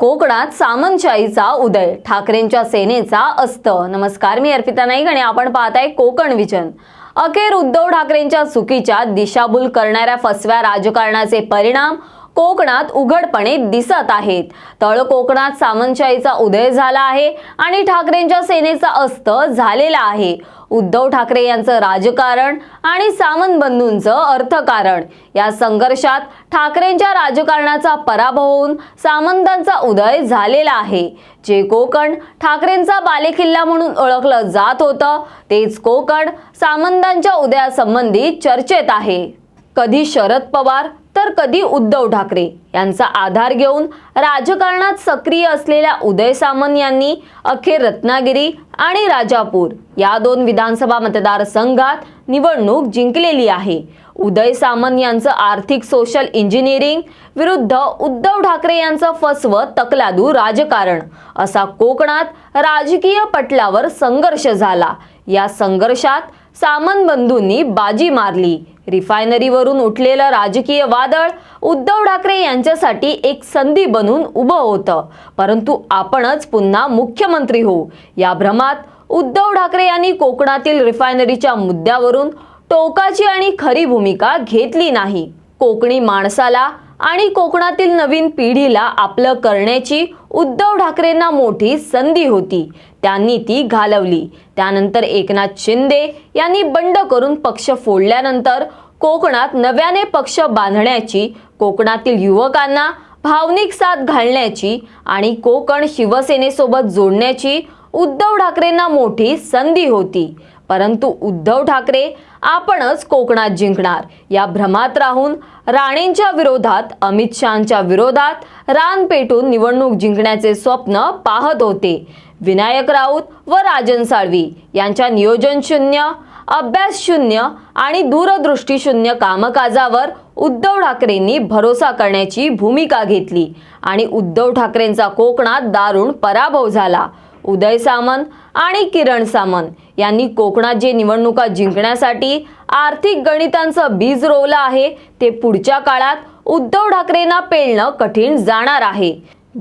कोकणात सामंतशाहीचा उदय. ठाकरेंच्या सेनेचा अस्त. नमस्कार मी अर्पिता नाईक आणि आपण पाहताय कोकण विजन. अखेर उद्धव ठाकरेंच्या चुकीच्या दिशाभूल करणाऱ्या फसव्या राजकारणाचे परिणाम कोकणात उघडपणे दिसत आहेत. तळ कोकणात सामंतशाहीचा उदय झाला आहे आणि ठाकरेंच्या सेनेचा अस्त झालेला आहे. उद्धव ठाकरे यांचं राजकारण आणि सामंत बंधूंचं अर्थकारण. या संघर्षात ठाकरेंच्या राजकारणाचा पराभव होऊन सामंतांचा उदय झालेला आहे. जे कोकण ठाकरेंचा बालेकिल्ला म्हणून ओळखलं जात होतं तेच कोकण सामंतांच्या उदयासंबंधी चर्चेत आहे. कधी शरद पवार तर कधी उद्धव ठाकरे यांचा आधार घेऊन राजकारणात सक्रिय असलेल्या उदय सामंत यांनी अखेर रत्नागिरी आणि राजापूर या दोन विधानसभा मतदारसंघात निवडणूक जिंकलेली आहे. उदय सामंत यांचं आर्थिक सोशल इंजिनिअरिंग विरुद्ध उद्धव ठाकरे यांचं फसवं तकलादू राजकारण असा कोकणात राजकीय पटलावर संघर्ष झाला. या संघर्षात सामंत बंधूंनी बाजी मारली. रिफायनरीवरून उठलेलं राजकीय वादळ उद्धव ठाकरे यांच्यासाठी एक संधी बनून उभं होतं. परंतु आपणच पुन्हा मुख्यमंत्री होऊ. या भ्रमात उद्धव ठाकरे यांनी कोकणातील रिफायनरीच्या मुद्द्यावरून टोकाची आणि खरी भूमिका घेतली नाही. कोकणी माणसाला आणि कोकणातील नवीन पिढीला आपलं करण्याची उद्धव ठाकरेंना मोठी संधी होती. त्यांनी ती घालवली. त्यानंतर एकनाथ शिंदे यांनी बंड करून पक्ष फोडल्यानंतर कोकणात नव्याने पक्ष बांधण्याची कोकणातील युवकांना भावनिक साथ घालण्याची आणि कोकण शिवसेनेसोबत जोडण्याची उद्धव ठाकरेंना मोठी संधी होती. परंतु उद्धव ठाकरे आपणच कोकणात जिंकणार. या भ्रमात राहून राणेंच्या विरोधात अमित शहाच्या विरोधात रान पेटून निवडणूक जिंकण्याचे स्वप्न पाहत होते. विनायक राऊत व राजन साळवी यांच्या नियोजन शून्य अभ्यास शून्य आणि दूरदृष्टी शून्य कामकाजावर उद्धव ठाकरेंनी भरोसा करण्याची भूमिका घेतली आणि उद्धव ठाकरेंचा कोकणात दारुण पराभव झाला. उदय सामंत आणि किरण सामंत. यांनी कोकणात जे निवडणुका जिंकण्यासाठी आर्थिक गणितांचं बीज रोवलं आहे ते पुढच्या काळात उद्धव ठाकरेंना पेलणं कठीण जाणार आहे.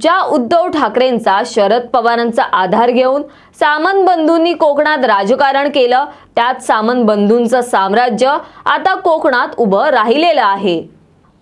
ज्या उद्धव ठाकरेंचा शरद पवारांचा आधार घेऊन सामंत बंधूंनी कोकणात राजकारण केलं त्यात सामंत बंधूंचं साम्राज्य आता कोकणात उभं राहिलेलं आहे.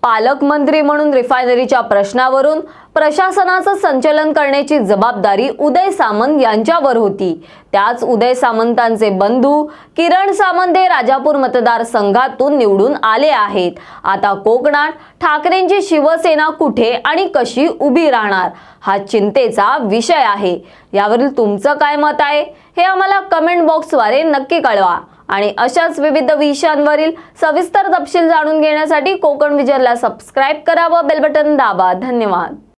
पालकमंत्री म्हणून रिफायनरीच्या प्रश्नावरून प्रशासनाचं संचलन करण्याची जबाबदारी उदय सामंत यांच्यावर होती. त्याच उदय सामंतांचे बंधू किरण सामंत हे राजापूर मतदारसंघातून निवडून आले आहेत. आता कोकणात ठाकरेंची शिवसेना कुठे आणि कशी उभी राहणार हा चिंतेचा विषय आहे. यावरील तुमचं काय मत आहे हे आम्हाला कमेंट बॉक्सद्वारे नक्की कळवा. आणि अशाच विविध विषयांवरील सविस्तर तपशील जाणून घेण्यासाठी कोकण विजनला सबस्क्राईब करा व बेल बटन दाबा. धन्यवाद.